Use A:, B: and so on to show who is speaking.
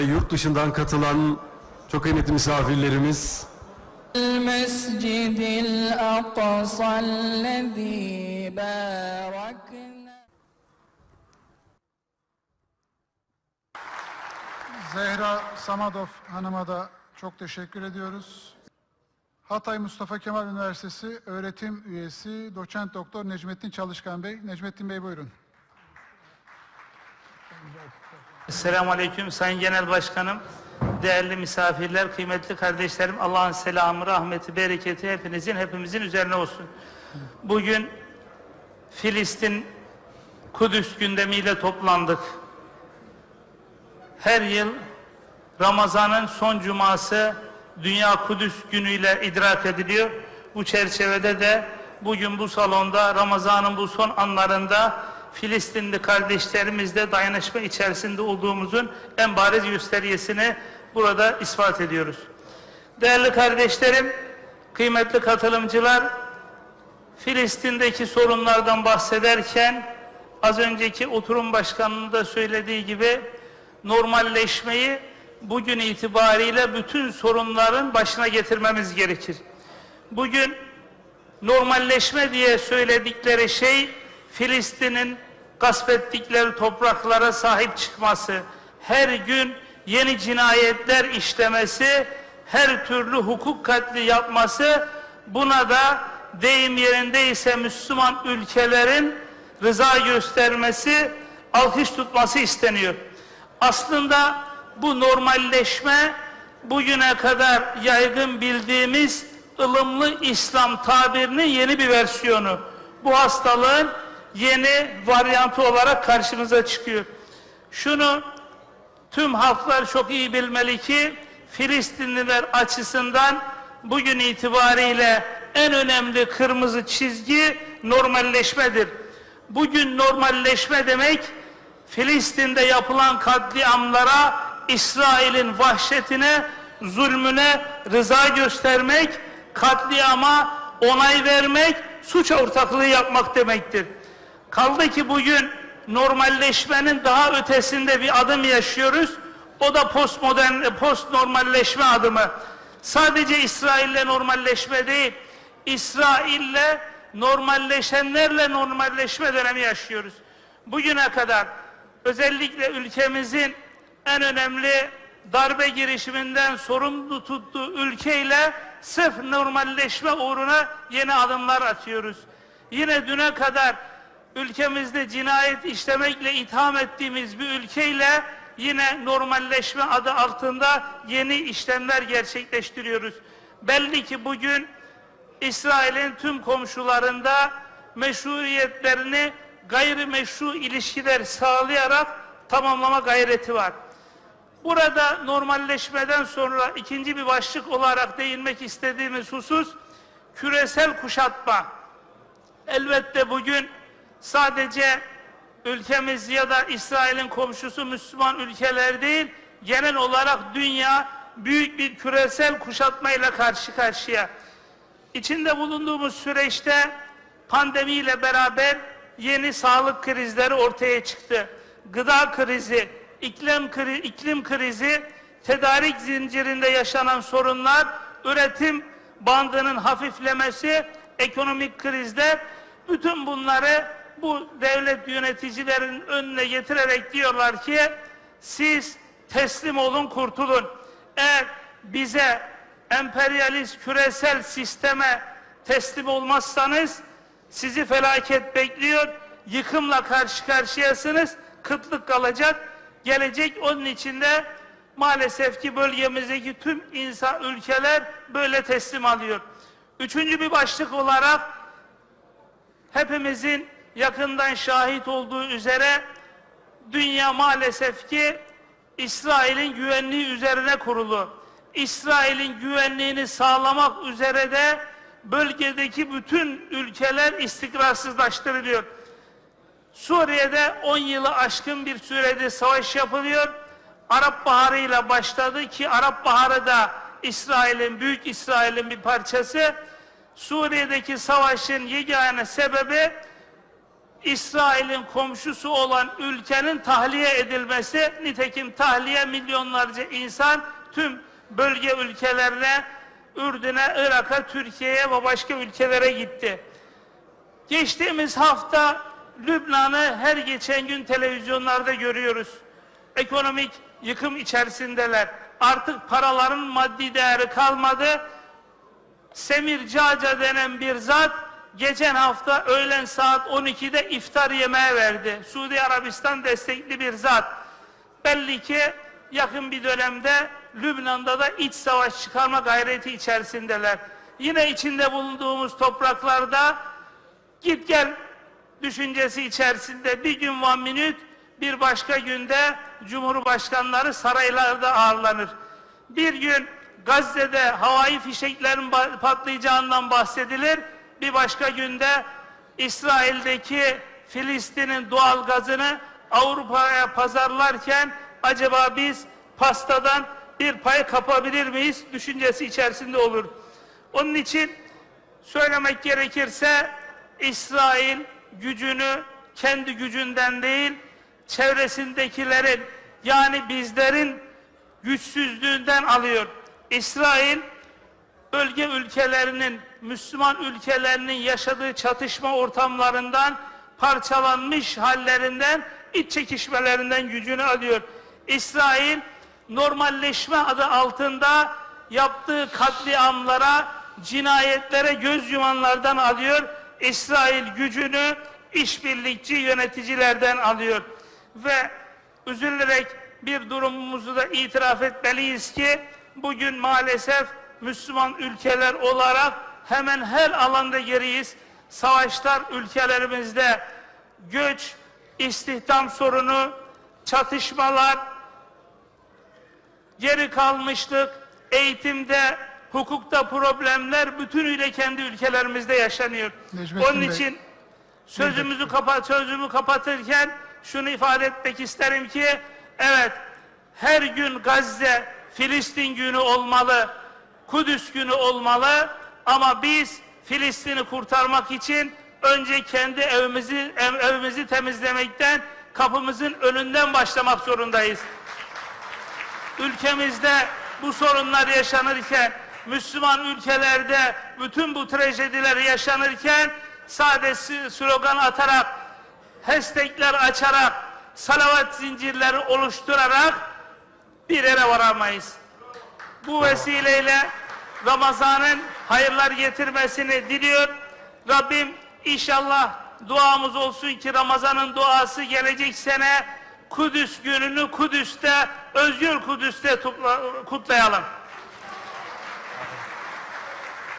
A: ve yurt dışından katılan çok kıymetli misafirlerimiz.
B: Zehra Samadov Hanım'a da çok teşekkür ediyoruz. Hatay Mustafa Kemal Üniversitesi öğretim üyesi doçent doktor Necmettin Çalışkan Bey. Necmettin Bey buyurun.
C: Selamun Aleyküm Sayın Genel Başkanım, değerli misafirler, kıymetli kardeşlerim, Allah'ın selamı, rahmeti, bereketi hepinizin, hepimizin üzerine olsun. Bugün Filistin Kudüs gündemiyle toplandık. Her yıl Ramazan'ın son cuması Dünya Kudüs günüyle idrak ediliyor. Bu çerçevede de bugün bu salonda Ramazan'ın bu son anlarında Filistinli kardeşlerimizle dayanışma içerisinde olduğumuzun en bariz göstergesini burada ispat ediyoruz. Değerli kardeşlerim, kıymetli katılımcılar, Filistin'deki sorunlardan bahsederken az önceki oturum başkanının da söylediği gibi normalleşmeyi bugün itibariyle bütün sorunların başına getirmemiz gerekir. Bugün normalleşme diye söyledikleri şey Filistin'in gasp ettikleri topraklara sahip çıkması, her gün yeni cinayetler işlemesi, her türlü hukuk katli yapması, buna da deyim yerindeyse Müslüman ülkelerin rıza göstermesi, alkış tutması isteniyor. Aslında bu normalleşme bugüne kadar yaygın bildiğimiz ılımlı İslam tabirinin yeni bir versiyonu. Bu hastalığın yeni varyantı olarak karşımıza çıkıyor. Şunu tüm halklar çok iyi bilmeli ki Filistinliler açısından bugün itibariyle en önemli kırmızı çizgi normalleşmedir. Bugün normalleşme demek Filistin'de yapılan katliamlara, İsrail'in vahşetine, zulmüne rıza göstermek, katliama onay vermek, suç ortaklığı yapmak demektir. Kaldı ki bugün normalleşmenin daha ötesinde bir adım yaşıyoruz. O da postmodern, post normalleşme adımı. Sadece İsrail'le normalleşme değil, İsrail'le normalleşenlerle normalleşme dönemi yaşıyoruz. Bugüne kadar özellikle ülkemizin en önemli darbe girişiminden sorumlu tuttuğu ülkeyle sırf normalleşme uğruna yeni adımlar atıyoruz. Yine düne kadar ülkemizde cinayet işlemekle itham ettiğimiz bir ülkeyle yine normalleşme adı altında yeni işlemler gerçekleştiriyoruz. Belli ki bugün İsrail'in tüm komşularında meşruiyetlerini gayrimeşru ilişkiler sağlayarak tamamlama gayreti var. Burada normalleşmeden sonra ikinci bir başlık olarak değinmek istediğimiz husus küresel kuşatma. Elbette bugün sadece ülkemiz ya da İsrail'in komşusu Müslüman ülkeler değil, genel olarak dünya büyük bir küresel kuşatmayla karşı karşıya. İçinde bulunduğumuz süreçte pandemiyle beraber yeni sağlık krizleri ortaya çıktı. Gıda krizi, iklim, kri, iklim krizi, tedarik zincirinde yaşanan sorunlar, üretim bandının hafiflemesi, ekonomik krizler, bütün bunları bu devlet yöneticilerin önüne getirerek diyorlar ki siz teslim olun kurtulun. Eğer bize emperyalist küresel sisteme teslim olmazsanız sizi felaket bekliyor. Yıkımla karşı karşıyasınız. Kıtlık kalacak. Gelecek onun içinde maalesef ki bölgemizdeki tüm insan ülkeler böyle teslim alıyor. Üçüncü bir başlık olarak hepimizin yakından şahit olduğu üzere dünya maalesef ki İsrail'in güvenliği üzerine kurulu. İsrail'in güvenliğini sağlamak üzere de bölgedeki bütün ülkeler istikrarsızlaştırılıyor. Suriye'de 10 yılı aşkın bir sürede savaş yapılıyor. Arap Baharı ile başladı ki Arap Baharı da İsrail'in, Büyük İsrail'in bir parçası. Suriye'deki savaşın yegane sebebi İsrail'in komşusu olan ülkenin tahliye edilmesi, nitekim tahliye milyonlarca insan tüm bölge ülkelerine, Ürdün'e, Irak'a, Türkiye'ye ve başka ülkelere gitti. Geçtiğimiz hafta Lübnan'ı her geçen gün televizyonlarda görüyoruz. Ekonomik yıkım içerisindeler. Artık paraların maddi değeri kalmadı. Semir Caca denen bir zat geçen hafta öğlen saat 12'de iftar yemeği verdi. Suudi Arabistan destekli bir zat. Belli ki yakın bir dönemde Lübnan'da da iç savaş çıkarma gayreti içerisindeler. Yine içinde bulunduğumuz topraklarda git gel düşüncesi içerisinde bir gün one minute bir başka günde Cumhurbaşkanları saraylarda ağırlanır. Bir gün Gazze'de havai fişeklerin patlayacağından bahsedilir. Bir başka günde İsrail'deki Filistin'in doğal gazını Avrupa'ya pazarlarken acaba biz pastadan bir pay kapabilir miyiz düşüncesi içerisinde olur. Onun için söylemek gerekirse İsrail gücünü kendi gücünden değil çevresindekilerin yani bizlerin güçsüzlüğünden alıyor. İsrail ülkelerinin, Müslüman ülkelerinin yaşadığı çatışma ortamlarından, parçalanmış hallerinden, iç çekişmelerinden gücünü alıyor. İsrail normalleşme adı altında yaptığı katliamlara, cinayetlere göz yumanlardan alıyor. İsrail gücünü işbirlikçi yöneticilerden alıyor. Ve üzülerek bir durumumuzu da itiraf etmeliyiz ki bugün maalesef Müslüman ülkeler olarak hemen her alanda geriyiz. Savaşlar ülkelerimizde göç, istihdam sorunu, çatışmalar, geri kalmışlık, eğitimde, hukukta problemler bütünüyle kendi ülkelerimizde yaşanıyor.
B: Necmettin
C: Onun
B: Bey.
C: için sözümüzü kapat sözümü kapatırken şunu ifade etmek isterim ki evet her gün Gazze Filistin günü olmalı. Kudüs günü olmalı ama biz Filistin'i kurtarmak için önce kendi evimizi ev- evimizi temizlemekten kapımızın önünden başlamak zorundayız ülkemizde bu sorunlar yaşanırken, Müslüman ülkelerde bütün bu trajediler yaşanırken sadece slogan atarak, hashtagler açarak, salavat zincirleri oluşturarak bir yere varamayız. Bu vesileyle Ramazan'ın hayırlar getirmesini diliyor. Rabbim inşallah duamız olsun ki Ramazan'ın duası gelecek sene Kudüs gününü Kudüs'te, özgür Kudüs'te kutlayalım.